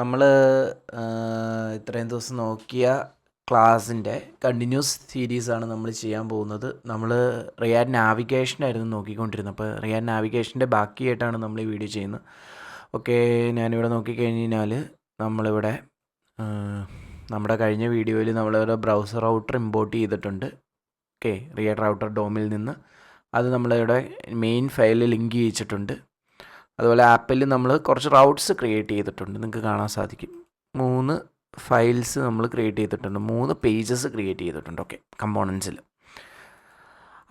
നമ്മൾ ഇത്രയും ദിവസം നോക്കിയ ക്ലാസ്സിന്റെ കണ്ടിന്യൂസ് സീരീസാണ് നമ്മൾ ചെയ്യാൻ പോകുന്നത്. നമ്മൾ റിയാഡ് നാവിഗേഷനായിരുന്നു നോക്കിക്കൊണ്ടിരുന്നത്. അപ്പോൾ റിയാഡ് നാവിഗേഷന്റെ ബാക്കിയായിട്ടാണ് നമ്മൾ ഈ വീഡിയോ ചെയ്യുന്നത്. ഓക്കെ ഞാനിവിടെ നോക്കിക്കഴിഞ്ഞ് കഴിഞ്ഞാൽ നമ്മളിവിടെ നമ്മുടെ കഴിഞ്ഞ വീഡിയോയിൽ നമ്മളൊരു ബ്രൗസർ റൗട്ടർ ഇമ്പോർട്ട് ചെയ്തിട്ടുണ്ട്. ഓക്കെ റിയാഡ് റൗട്ടർ ഡോമിൽ നിന്ന്. അത് നമ്മളിവിടെ മെയിൻ ഫയലിൽ ലിങ്ക് ചെയ്യിച്ചിട്ടുണ്ട്. അതുപോലെ ആപ്പിൽ നമ്മൾ കുറച്ച് റൗട്ട്സ് ക്രിയേറ്റ് ചെയ്തിട്ടുണ്ട്. നിങ്ങൾക്ക് കാണാൻ സാധിക്കും. മൂന്ന് ഫയൽസ് നമ്മൾ ക്രിയേറ്റ് ചെയ്തിട്ടുണ്ട്. മൂന്ന് പേജസ് ക്രിയേറ്റ് ചെയ്തിട്ടുണ്ട്. ഓക്കെ കമ്പോണൻസിൽ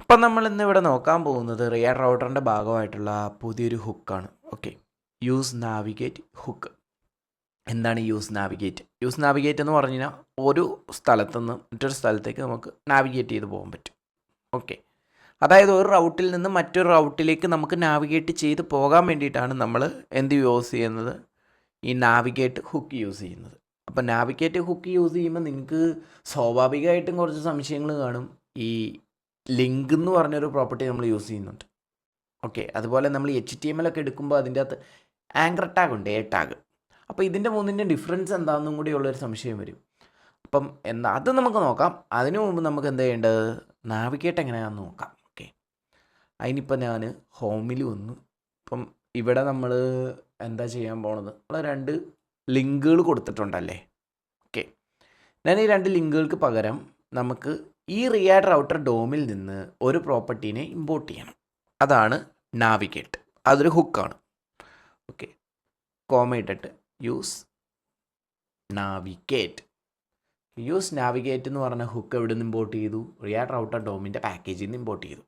അപ്പം നമ്മൾ ഇന്ന് ഇവിടെ നോക്കാൻ പോകുന്നത് റിയർ റൗട്ടറിന്റെ ഭാഗമായിട്ടുള്ള പുതിയൊരു ഹുക്കാണ് ഓക്കെ യൂസ് നാവിഗേറ്റ് ഹുക്ക് എന്താണ് യൂസ് നാവിഗേറ്റ് യൂസ് നാവിഗേറ്റ് എന്ന് പറഞ്ഞു കഴിഞ്ഞാൽ ഒരു സ്ഥലത്തുനിന്ന് മറ്റൊരു സ്ഥലത്തേക്ക് നമുക്ക് നാവിഗേറ്റ് ചെയ്ത് പോകാൻ പറ്റും. ഓക്കെ അതായത് ഒരു റൗട്ടിൽ നിന്ന് മറ്റൊരു റൗട്ടിലേക്ക് നമുക്ക് നാവിഗേറ്റ് ചെയ്ത് പോകാൻ വേണ്ടിയിട്ടാണ് നമ്മൾ എന്ത് യൂസ് ചെയ്യുന്നത്? ഈ നാവിഗേറ്റ് ഹുക്ക് യൂസ് ചെയ്യുന്നത്. അപ്പോൾ നാവിഗേറ്റ് ഹുക്ക് യൂസ് ചെയ്യുമ്പോൾ നിങ്ങൾക്ക് സ്വാഭാവികമായിട്ടും കുറച്ച് സംശയങ്ങൾ കാണും. ഈ ലിങ്ക് എന്ന് പറഞ്ഞൊരു പ്രോപ്പർട്ടി നമ്മൾ യൂസ് ചെയ്യുന്നുണ്ട്. ഓക്കെ അതുപോലെ നമ്മൾ എച്ച് ടി എം എൽ ഒക്കെ എടുക്കുമ്പോൾ അതിന്റെ അകത്ത് ആങ്കർ ടാഗ് ഉണ്ട് എ ടാഗ്. അപ്പോൾ ഇതിന്റെ മൂന്നിന്റെ ഡിഫറൻസ് എന്താണെന്നും കൂടി ഉള്ളൊരു സംശയം വരും. അപ്പം എന്താ അത് നമുക്ക് നോക്കാം. അതിനു മുമ്പ് നമുക്ക് എന്ത് ചെയ്യേണ്ടത്? നാവിഗേറ്റ് എങ്ങനെയാണെന്ന് നോക്കാം. ഓക്കെ അതിനിപ്പോൾ ഞാൻ ഹോമിൽ വന്നു. ഇപ്പം ഇവിടെ നമ്മൾ എന്താ ചെയ്യാൻ പോണത്? നമ്മൾ രണ്ട് ലിങ്കുകൾ കൊടുത്തിട്ടുണ്ടല്ലേ? ഓക്കെ. ഞാൻ ഈ രണ്ട് ലിങ്കുകൾക്ക് പകരം നമുക്ക് ഈ റിയാഡ് റൗട്ടർ ഡോമിൽ നിന്ന് ഒരു പ്രോപ്പർട്ടീനെ ഇമ്പോർട്ട് ചെയ്യണം. അതാണ് നാവിഗേറ്റ്. അതൊരു ഹുക്കാണ്. ഓക്കെ. കോമ ഇട്ടിട്ട് യൂസ് നാവിഗേറ്റ്. യൂസ് നാവിഗേറ്റ് എന്ന് പറഞ്ഞ ഹുക്ക് എവിടെ നിന്ന് ഇമ്പോർട്ട് ചെയ്തു? റിയാഡ് റൗട്ടർ ഡോമിന്റെ പാക്കേജിൽ നിന്ന് ഇമ്പോർട്ട് ചെയ്തു.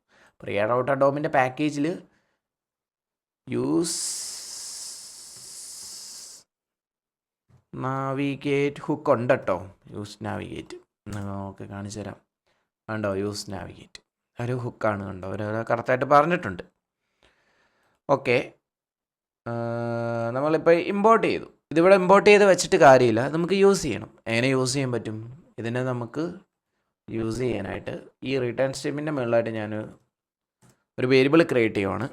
റിയാഡ് റൗട്ടർ ഡോമിന്റെ പാക്കേജിൽ യൂസ് നാവിഗേറ്റ് ഹുക്ക് ഉണ്ട് കേട്ടോ യൂസ് നാവിഗേറ്റ് ഓക്കെ കാണിച്ചു തരാം. കണ്ടോ? യൂസ് നാവിഗേറ്റ് ഒരു ഹുക്കാണ് കണ്ടോ? ഒരു കറക്റ്റായിട്ട് പറഞ്ഞിട്ടുണ്ട്. ഓക്കെ നമ്മളിപ്പോൾ ഇമ്പോർട്ട് ചെയ്തു. ഇതിവിടെ ഇമ്പോർട്ട് ചെയ്ത് വെച്ചിട്ട് കാര്യമില്ല. നമുക്ക് യൂസ് ചെയ്യണം. എങ്ങനെ യൂസ് ചെയ്യാൻ പറ്റും? ഇതിനെ നമുക്ക് യൂസ് ചെയ്യാനായിട്ട് ഈ റിട്ടേൺ സ്റ്റീമിന്റെ മുകളിലായിട്ട് ഞാൻ ഒരു വേരിയബിൾ ക്രിയേറ്റ് ചെയ്യുവാണ്.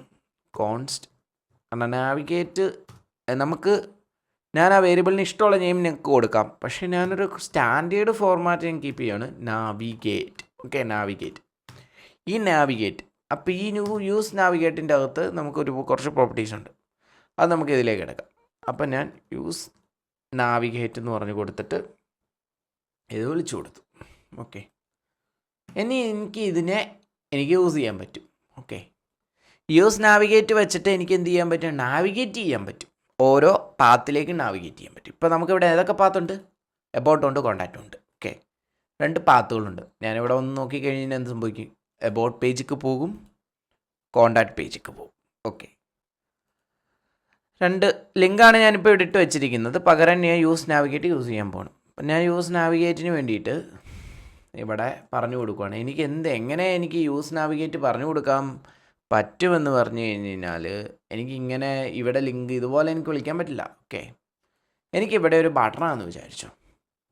കോൺസ്റ്റ് കാരണം നാവിഗേറ്റ് നമുക്ക് ഞാൻ ആ വേരിയബിളിന് ഇഷ്ടമുള്ള നെയിം നിങ്ങൾക്ക് കൊടുക്കാം. പക്ഷേ ഞാനൊരു സ്റ്റാൻഡേർഡ് ഫോർമാറ്റ് ഞാൻ കീപ്പ് ചെയ്യാണ് നാവിഗേറ്റ് ഓക്കെ നാവിഗേറ്റ് ഈ നാവിഗേറ്റ് അപ്പോൾ ഈ ന്യൂ യൂസ് നാവിഗേറ്റിന്റെ അകത്ത് നമുക്കൊരു കുറച്ച് പ്രോപ്പർട്ടീസ് ഉണ്ട്. അത് നമുക്ക് ഇതിലേക്ക് എടുക്കാം. അപ്പം ഞാൻ യൂസ് നാവിഗേറ്റ് എന്ന് പറഞ്ഞ് കൊടുത്തിട്ട് ഇത് വിളിച്ചു കൊടുത്തു. ഓക്കെ ഇനി എനിക്ക് ഇതിനെ എനിക്ക് യൂസ് ചെയ്യാൻ പറ്റും. ഓക്കെ യൂസ് നാവിഗേറ്റ് വെച്ചിട്ട് എനിക്ക് എന്ത് ചെയ്യാൻ പറ്റും? നാവിഗേറ്റ് ചെയ്യാൻ പറ്റും. ഓരോ പാത്തിലേക്ക് നാവിഗേറ്റ് ചെയ്യാൻ പറ്റും. ഇപ്പോൾ നമുക്കിവിടെ ഏതൊക്കെ പാത്തുണ്ട് എബോട്ടുണ്ട് കോണ്ടാക്റ്റ് ഉണ്ട് ഓക്കെ രണ്ട് പാത്തുകളുണ്ട് ഞാനിവിടെ ഒന്ന് നോക്കിക്കഴിഞ്ഞാൽ എന്ത് സംഭവിക്കും? എബോട്ട് പേജിക്ക് പോകും. കോണ്ടാക്ട് പേജിക്ക് പോകും. ഓക്കെ രണ്ട് ലിങ്കാണ് ഞാനിപ്പോൾ ഇവിടെ ഇട്ട് വെച്ചിരിക്കുന്നത്. പകരം ഞാൻ യൂസ് നാവിഗേറ്റ് യൂസ് ചെയ്യാൻ പോകണം അപ്പം ഞാൻ യൂസ് നാവിഗേറ്റിന് വേണ്ടിയിട്ട് ഇവിടെ പറഞ്ഞു കൊടുക്കുകയാണ് എനിക്ക് എന്ത് എങ്ങനെ എനിക്ക് യൂസ് നാവിഗേറ്റ് പറഞ്ഞു കൊടുക്കാൻ പറ്റുമെന്ന് പറഞ്ഞു കഴിഞ്ഞ് കഴിഞ്ഞാൽ എനിക്കിങ്ങനെ ഇവിടെ ലിങ്ക് ഇതുപോലെ എനിക്ക് വിളിക്കാൻ പറ്റില്ല. ഓക്കെ. എനിക്കിവിടെ ഒരു ബട്ടണാണെന്ന് വിചാരിച്ചു.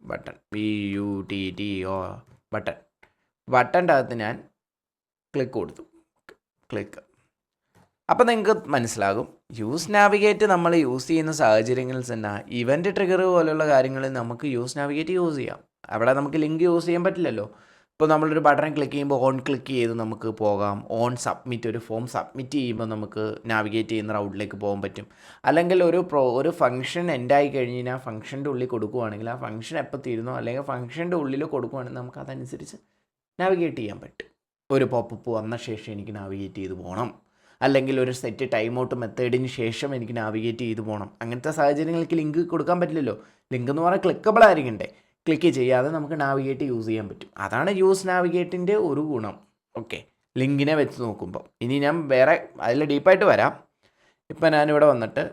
Button. B U T T O button. ബട്ടന്റെ അകത്ത് ഞാൻ ക്ലിക്ക് കൊടുത്തു. ക്ലിക്ക്. അപ്പോൾ നിങ്ങൾക്ക് മനസ്സിലാകും. യൂസ് നാവിഗേറ്റ് നമ്മൾ യൂസ് ചെയ്യുന്ന സാഹചര്യങ്ങളിൽ തന്നെ ഇവന്റ് ട്രിഗർ പോലുള്ള കാര്യങ്ങളിൽ നമുക്ക് യൂസ് നാവിഗേറ്റ് യൂസ് ചെയ്യാം. അവിടെ നമുക്ക് ലിങ്ക് യൂസ് ചെയ്യാൻ പറ്റില്ലല്ലോ. ഇപ്പോൾ നമ്മളൊരു ബട്ടൺ ക്ലിക്ക് ചെയ്യുമ്പോൾ ഓൺ ക്ലിക്ക് ചെയ്ത് നമുക്ക് പോകാം. ഓൺ സബ്മിറ്റ് ഒരു ഫോം സബ്മിറ്റ് ചെയ്യുമ്പോൾ നമുക്ക് നാവിഗേറ്റ് ചെയ്യുന്ന റൗട്ടിലേക്ക് പോകാൻ പറ്റും. അല്ലെങ്കിൽ ഒരു പ്രോ ഒരു ഫംഗ്ഷൻ എൻഡായി കഴിഞ്ഞ് കഴിഞ്ഞാൽ ഫംഗ്ഷന്റെ ഉള്ളിൽ കൊടുക്കുവാണെങ്കിൽ ആ ഫംഗ്ഷൻ എപ്പോൾ തീരുന്നോ അല്ലെങ്കിൽ ഫംഗ്ഷന്റെ ഉള്ളിൽ കൊടുക്കുവാണെങ്കിൽ നമുക്ക് അതനുസരിച്ച് നാവിഗേറ്റ് ചെയ്യാൻ പറ്റും. ഒരു പോപ്പപ്പ് വന്ന ശേഷം എനിക്ക് നാവിഗേറ്റ് ചെയ്ത് പോകണം അല്ലെങ്കിൽ ഒരു സെറ്റ് ടൈം ഔട്ട് മെത്തേഡിന് ശേഷം എനിക്ക് നാവിഗേറ്റ് ചെയ്ത് പോകണം അങ്ങനത്തെ സാഹചര്യങ്ങൾക്ക് ലിങ്ക് കൊടുക്കാൻ പറ്റില്ലല്ലോ. ലിങ്ക് എന്ന് പറഞ്ഞാൽ ക്ലിക്കബിൾ ആയിരിക്കണ്ടേ. ക്ലിക്ക് ചെയ്യാതെ നമുക്ക് നാവിഗേറ്റ് യൂസ് ചെയ്യാൻ പറ്റും. അതാണ് യൂസ് നാവിഗേറ്റിന്റെ ഒരു ഗുണം. ഓക്കെ ലിങ്കിനെ വെച്ച് നോക്കുമ്പോൾ ഇനി ഞാൻ വേറെ അതിൽ ഡീപ്പായിട്ട് വരാം. ഇപ്പം ഞാനിവിടെ വന്നിട്ട്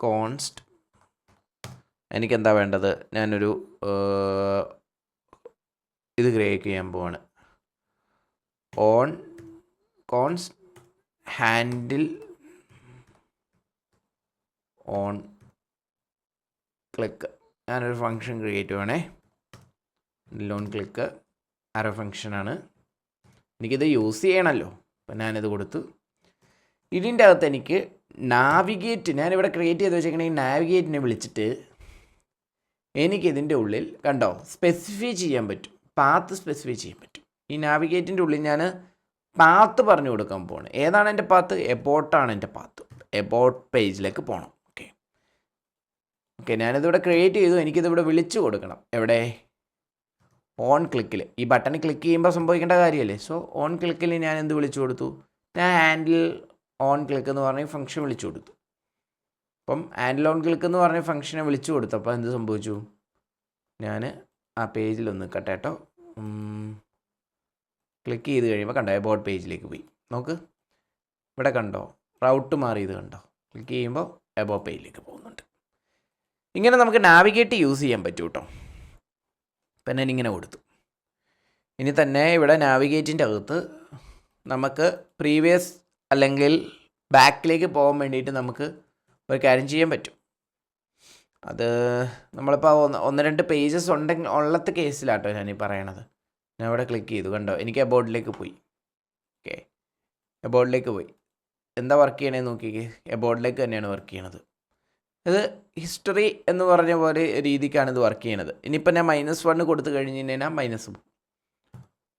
കോൺസ്റ്റ് എനിക്കെന്താ വേണ്ടത്? ഞാനൊരു ഇത് ക്രിയേറ്റ് ചെയ്യാൻ പോവാണ്. On cons handle on click ഞാനൊരു ഫങ്ഷൻ ക്രിയേറ്റ് വേണേ ലോൺ ക്ലിക്ക് ആരോ ഫങ്ഷനാണ് എനിക്കിത് യൂസ് ചെയ്യണമല്ലോ അപ്പം ഞാനിത് കൊടുത്തു. ഇതിന്റെ അകത്ത് എനിക്ക് നാവിഗേറ്റ് ഞാനിവിടെ ക്രിയേറ്റ് ചെയ്ത് വെച്ചേക്കണേ ഈ നാവിഗേറ്റിനെ വിളിച്ചിട്ട് എനിക്കിതിന്റെ ഉള്ളിൽ കണ്ടോ സ്പെസിഫൈ ചെയ്യാൻ പറ്റും. പാത്ത് സ്പെസിഫൈ ചെയ്യാൻ പറ്റും. ഈ നാവിഗേറ്റിന്റെ ഉള്ളിൽ ഞാൻ പാത്ത് പറഞ്ഞു കൊടുക്കാൻ പോവാണ്. ഏതാണ് എന്റെ പാത്ത് എബോട്ടാണ് എന്റെ പാത്ത് എബോട്ട് പേജിലേക്ക് പോകണം ഓക്കെ ഞാനിതിവിടെ ക്രിയേറ്റ് ചെയ്തു. എനിക്കിതിവിടെ വിളിച്ചു കൊടുക്കണം. എവിടെ? ഓൺ ക്ലിക്കിൽ ഈ ബട്ടൺ ക്ലിക്ക് ചെയ്യുമ്പോൾ സംഭവിക്കേണ്ട കാര്യമല്ലേ സോ ഓൺ ക്ലിക്കിൽ ഞാൻ എന്ത് വിളിച്ചു കൊടുത്തു? ഞാൻ ഹാൻഡിൽ ഓൺ ക്ലിക്ക് എന്ന് പറഞ്ഞ ഫംഗ്ഷൻ വിളിച്ചു കൊടുത്തു. അപ്പം ഹാൻഡിൽ ഓൺ ക്ലിക്ക് എന്ന് പറഞ്ഞ ഫംഗ്ഷനെ വിളിച്ചു കൊടുത്തു അപ്പോൾ എന്ത് സംഭവിച്ചു? ഞാൻ ആ പേജിലൊന്ന് കട്ടേട്ടോ ക്ലിക്ക് ചെയ്ത് കഴിയുമ്പോൾ കണ്ടോ എബോട്ട് പേജിലേക്ക് പോയി. നോക്ക്. ഇവിടെ കണ്ടോ റൗട്ട് മാറിയത് കണ്ടോ? ക്ലിക്ക് ചെയ്യുമ്പോൾ എബോ പേജിലേക്ക് പോകുന്നുണ്ട്. ഇങ്ങനെ നമുക്ക് നാവിഗേറ്റ് യൂസ് ചെയ്യാൻ പറ്റും കേട്ടോ ഇപ്പം ഞാൻ ഇങ്ങനെ കൊടുത്തു. ഇനി തന്നെ ഇവിടെ നാവിഗേറ്റിന്റെ അകത്ത് നമുക്ക് പ്രീവിയസ് അല്ലെങ്കിൽ ബാക്കിലേക്ക് പോകാൻ വേണ്ടിയിട്ട് നമുക്ക് ഒരു കാര്യം ചെയ്യാൻ പറ്റും. അത് നമ്മളിപ്പോൾ ഒന്ന് ഒന്ന് രണ്ട് പേജസ് ഉണ്ടെങ്കിൽ ഉള്ളത്തെ കേസിലാട്ടോ ഞാനീ പറയണത്. ഞാൻ ഇവിടെ ക്ലിക്ക് ചെയ്തു കണ്ടോ? എനിക്ക് എബോർഡിലേക്ക് പോയി. ഓക്കെ എബോർഡിലേക്ക് പോയി. എന്താ വർക്ക് ചെയ്യണേന്ന് നോക്കിക്കേ. എബോർഡിലേക്ക് തന്നെയാണ് വർക്ക് ചെയ്യണത്. ഇത് ഹിസ്റ്ററി എന്ന് പറഞ്ഞ പോലെ രീതിക്കാണ് ഇത് വർക്ക് ചെയ്യണത്. ഇനിയിപ്പോൾ ഞാൻ മൈനസ് വൺ കൊടുത്തു കഴിഞ്ഞ് കഴിഞ്ഞാൽ മൈനസ് പോകും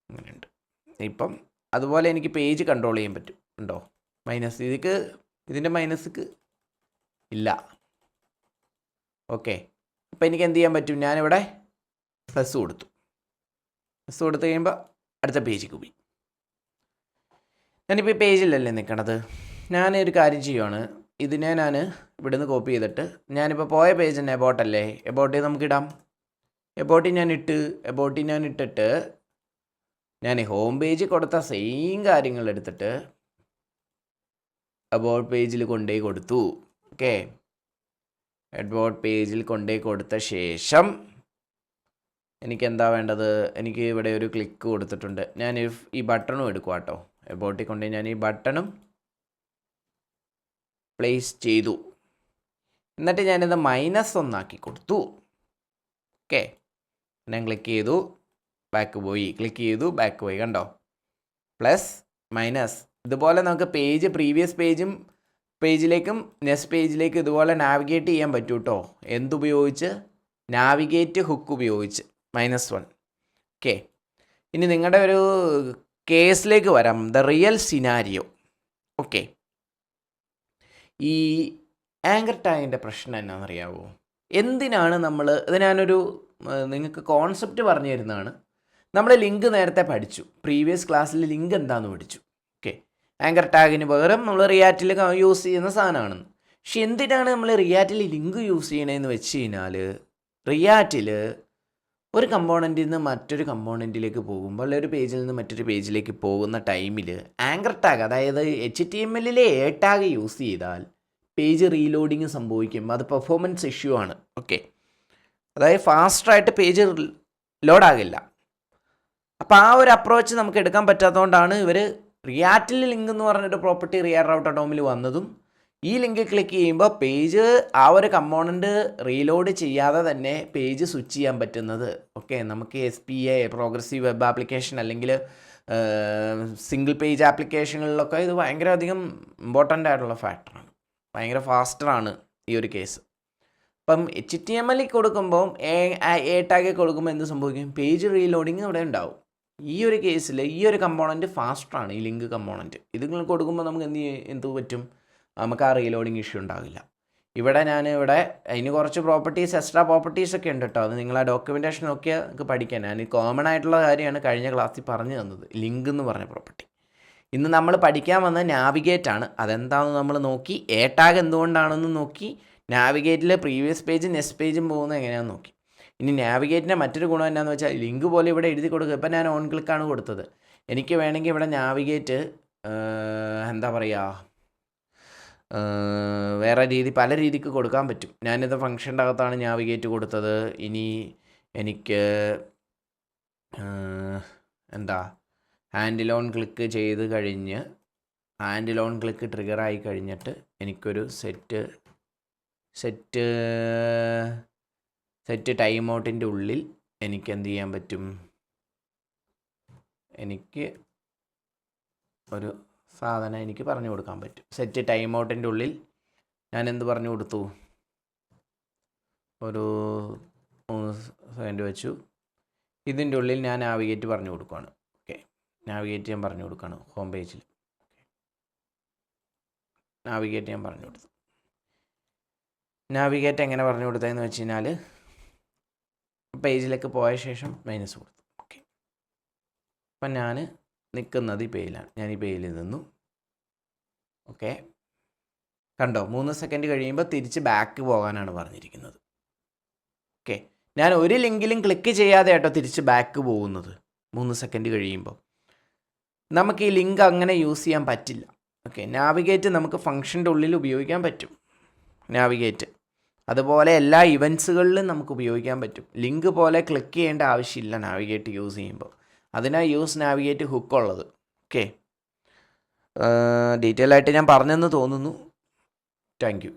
അങ്ങനെയുണ്ട്. ഇപ്പം അതുപോലെ എനിക്ക് പേജ് കൺട്രോൾ ചെയ്യാൻ പറ്റും. ഉണ്ടോ? മൈനസ് ഇതിക്ക് ഇതിന്റെ മൈനസ്ക്ക് ഇല്ല. ഓക്കെ അപ്പം എനിക്ക് എന്ത് ചെയ്യാൻ പറ്റും? ഞാനിവിടെ പ്ലസ് കൊടുത്തു. പ്ലസ് കൊടുത്തു കഴിയുമ്പോൾ അടുത്ത പേജിക്ക് പോയി. ഞാനിപ്പോൾ ഈ പേജിലല്ലേ നിൽക്കണത് ഞാനൊരു കാര്യം ചെയ്യുവാണ്. ഇതിനെ ഞാൻ ഇവിടുന്ന് കോപ്പി ചെയ്തിട്ട് ഞാനിപ്പോൾ പോയ പേജ് തന്നെ എബോട്ടല്ലേ എബോട്ടിൽ നമുക്കിടാം എബോട്ടിൽ ഞാൻ ഇട്ട് എബോട്ടിൽ ഞാൻ ഇട്ടിട്ട് ഞാൻ ഹോം പേജ് കൊടുത്ത സെയിം കാര്യങ്ങൾ എടുത്തിട്ട് അബൌട്ട് പേജിൽ കൊണ്ടുപോയി കൊടുത്തു. ഓക്കെ അബൌട്ട് പേജിൽ കൊണ്ടുപോയി കൊടുത്ത ശേഷം എനിക്ക് എന്താ വേണ്ടത്? എനിക്ക് ഇവിടെ ഒരു ക്ലിക്ക് കൊടുത്തിട്ടുണ്ട്. ഞാൻ ഈ ബട്ടണും എടുക്കുക കേട്ടോ എബോട്ടി കൊണ്ടുപോയി ഞാൻ ഈ ബട്ടണും പ്ലേസ് ചെയ്തു. എന്നിട്ട് ഞാനിത് മൈനസ് ഒന്നാക്കി കൊടുത്തു. ഓക്കെ ഞാൻ ക്ലിക്ക് ചെയ്തു. ബാക്ക് പോയി. ക്ലിക്ക് ചെയ്തു. ബാക്ക് പോയി. കണ്ടോ? പ്ലസ് മൈനസ് ഇതുപോലെ നമുക്ക് പേജ് പ്രീവിയസ് പേജും പേജിലേക്കും നെക്സ്റ്റ് പേജിലേക്കും ഇതുപോലെ നാവിഗേറ്റ് ചെയ്യാൻ പറ്റൂ കേട്ടോ എന്തുപയോഗിച്ച്? നാവിഗേറ്റ് ഹുക്ക് ഉപയോഗിച്ച്. മൈനസ് വൺ ഓക്കെ ഇനി നിങ്ങളുടെ ഒരു കേസിലേക്ക് വരാം. ദ റിയൽ സിനാരിയോ ഓക്കെ ഈ ആങ്കർ ടാഗിന്റെ പ്രശ്നം എന്നാണെന്നറിയാവോ? എന്തിനാണ് നമ്മൾ ഇത് ഞാനൊരു നിങ്ങൾക്ക് കോൺസെപ്റ്റ് പറഞ്ഞു തരുന്നതാണ്. നമ്മൾ ലിങ്ക് നേരത്തെ പഠിച്ചു. പ്രീവിയസ് ക്ലാസ്സിൽ ലിങ്ക് എന്താണെന്ന് പഠിച്ചു. ഓക്കെ. ആങ്കർ ടാഗിന് പകരം നമ്മൾ റിയാറ്റിൽ യൂസ് ചെയ്യുന്ന സാധനമാണെന്ന്. പക്ഷെ എന്തിനാണ് നമ്മൾ റിയാറ്റിൽ ലിങ്ക് യൂസ് ചെയ്യണതെന്ന് വെച്ച് കഴിഞ്ഞാൽ റിയാറ്റിൽ ഒരു കമ്പോണന്റിൽ നിന്ന് മറ്റൊരു കമ്പോണന്റിലേക്ക് പോകുമ്പോൾ അല്ലെങ്കിൽ ഒരു പേജിൽ നിന്ന് മറ്റൊരു പേജിലേക്ക് പോകുന്ന ടൈമിൽ ആങ്കർ ടാഗ് അതായത് എച്ച് ടി എം എല്ലിലെ എ ടാഗ് യൂസ് ചെയ്താൽ പേജ് റീലോഡിങ് സംഭവിക്കും. അത് പെർഫോമൻസ് ഇഷ്യൂ ആണ്. ഓക്കെ അതായത് ഫാസ്റ്റായിട്ട് പേജ് ലോഡാകില്ല അപ്പോൾ ആ ഒരു അപ്രോച്ച് നമുക്ക് എടുക്കാൻ പറ്റാത്തതുകൊണ്ടാണ് ഇവർ റിയാറ്റിൽ ലിങ്ക് എന്ന് പറഞ്ഞൊരു പ്രോപ്പർട്ടി റിയാർ റൗട്ട് ഡോമിൽ വന്നതും ഈ ലിങ്ക് ക്ലിക്ക് ചെയ്യുമ്പോൾ പേജ് ആ ഒരു കമ്പോണന്റ് റീലോഡ് ചെയ്യാതെ തന്നെ പേജ് സ്വിച്ച് ചെയ്യാൻ പറ്റുന്നത്. ഓക്കെ നമുക്ക് S P A progressive web application അല്ലെങ്കിൽ സിംഗിൾ പേജ് ആപ്ലിക്കേഷനുകളിലൊക്കെ ഇത് ഭയങ്കര അധികം ഇമ്പോർട്ടന്റ് ആയിട്ടുള്ള ഫാക്ടറാണ് ഭയങ്കര ഫാസ്റ്ററാണ് ഈ ഒരു കേസ്. അപ്പം എച്ച് ടി എം എല്ലിൽ കൊടുക്കുമ്പം എ ടാഗ് കൊടുക്കുമ്പോൾ എന്ത് സംഭവിക്കും? പേജ് റീലോഡിങ് ഇവിടെ ഉണ്ടാവും. ഈ ഒരു കേസിൽ ഈ ഒരു കമ്പോണന്റ് ഫാസ്റ്ററാണ് ഈ ലിങ്ക് കമ്പോണന്റ് ഇത് കൊടുക്കുമ്പോൾ നമുക്ക് എന്ത് എന്ത് പറ്റും? നമുക്ക് ആ റീലോഡിങ് ഇഷ്യൂ ഉണ്ടാവില്ല. ഇവിടെ ഞാൻ ഇവിടെ അതിന് കുറച്ച് പ്രോപ്പർട്ടീസ് എക്സ്ട്രാ പ്രോപ്പർട്ടീസ് ഒക്കെ ഉണ്ട് കേട്ടോ അത് നിങ്ങൾ ആ ഡോക്യുമെന്റേഷൻ നോക്കിയാൽ നിങ്ങൾക്ക് പഠിക്കാൻ. ഞാൻ കോമൺ ആയിട്ടുള്ള കാര്യമാണ് കഴിഞ്ഞ ക്ലാസ്സിൽ പറഞ്ഞു തന്നത്. ലിങ്ക് എന്ന് പറഞ്ഞ പ്രോപ്പർട്ടി ഇന്ന് നമ്മൾ പഠിക്കാൻ വന്ന നാവിഗേറ്റ് ആണ്. അതെന്താണെന്ന് നമ്മൾ നോക്കി. എ ടാഗ് എന്തുകൊണ്ടാണെന്ന് നോക്കി. നാവിഗേറ്റിലെ പ്രീവിയസ് പേജും നെക്സ്റ്റ് പേജും പോകുന്നത് എങ്ങനെയാണെന്ന് നോക്കി. ഇനി നാവിഗേറ്റിന്റെ മറ്റൊരു ഗുണം എന്നാന്ന് വെച്ചാൽ ലിങ്ക് പോലെ ഇവിടെ എഴുതി കൊടുക്കുക. ഇപ്പം ഞാൻ ഓൺ ക്ലിക്കാണ് കൊടുത്തത്. എനിക്ക് വേണമെങ്കിൽ ഇവിടെ നാവിഗേറ്റ് എന്താ പറയുക വേറെ രീതി പല രീതിക്ക് കൊടുക്കാൻ പറ്റും. ഞാനിത് ഫംഗ്ഷന്റെ അകത്താണ് നാവിഗേറ്റ് കൊടുത്തത്. ഇനി എനിക്ക് എന്താ ഹാൻഡിൽ ഓൺ ക്ലിക്ക് ചെയ്ത് കഴിഞ്ഞ് ഹാൻഡിൽ ഓൺ ക്ലിക്ക് ട്രിഗർ ആയി കഴിഞ്ഞിട്ട് എനിക്കൊരു സെറ്റ് സെറ്റ് സെറ്റ് ടൈം ഔട്ടിന്റെ ഉള്ളിൽ എനിക്ക് എന്ത് ചെയ്യാൻ പറ്റും? എനിക്ക് ഒരു സാധനം എനിക്ക് പറഞ്ഞു കൊടുക്കാൻ പറ്റും. സെറ്റ് ടൈം ഔട്ടിന്റെ ഉള്ളിൽ ഞാൻ എന്ത് പറഞ്ഞു കൊടുത്തു? ഒരു സെക്കൻഡ് വെച്ചു. ഇതിന്റെ ഉള്ളിൽ ഞാൻ നാവിഗേറ്റ് പറഞ്ഞു കൊടുക്കുകയാണ് നാവിഗേറ്റ് ചെയ്യാൻ പറഞ്ഞു കൊടുക്കുകയാണ് ഹോം പേജിൽ നാവിഗേറ്റ് ചെയ്യാൻ പറഞ്ഞു കൊടുത്തു. നാവിഗേറ്റ് എങ്ങനെ പറഞ്ഞു കൊടുത്തതെന്ന് വെച്ച് കഴിഞ്ഞാൽ പേജിലേക്ക് പോയ ശേഷം മൈനസ് കൊടുത്തു. ഓക്കെ അപ്പം ഞാൻ നിൽക്കുന്നത് ഈ പേജിലാണ് ഞാൻ ഈ പേജിൽ നിന്നു. ഓക്കെ കണ്ടോ? മൂന്ന് സെക്കൻഡ് കഴിയുമ്പോൾ തിരിച്ച് ബാക്ക് പോകാനാണ് പറഞ്ഞിരിക്കുന്നത്. ഓക്കെ ഞാൻ ഒരു ലിങ്കിലും ക്ലിക്ക് ചെയ്യാതെ കേട്ടോ തിരിച്ച് ബാക്ക് പോകുന്നത്. മൂന്ന് സെക്കൻഡ് കഴിയുമ്പോൾ നമുക്ക് ഈ ലിങ്ക് അങ്ങനെ യൂസ് ചെയ്യാൻ പറ്റില്ല. ഓക്കെ നാവിഗേറ്റ് നമുക്ക് ഫംഗ്ഷന്റെ ഉള്ളിൽ ഉപയോഗിക്കാൻ പറ്റും. നാവിഗേറ്റ്. അതുപോലെ എല്ലാ ഇവൻസുകളിലും നമുക്ക് ഉപയോഗിക്കാൻ പറ്റും. ലിങ്ക് പോലെ ക്ലിക്ക് ചെയ്യേണ്ട ആവശ്യമില്ല നാവിഗേറ്റ് യൂസ് ചെയ്യുമ്പോൾ. അതിനാണ് യൂസ് നാവിഗേറ്റ് ഹുക്ക് ഉള്ളത്. ഓക്കെ. ഡീറ്റെയിൽ ആയിട്ട് ഞാൻ പറഞ്ഞെന്ന് തോന്നുന്നു. താങ്ക്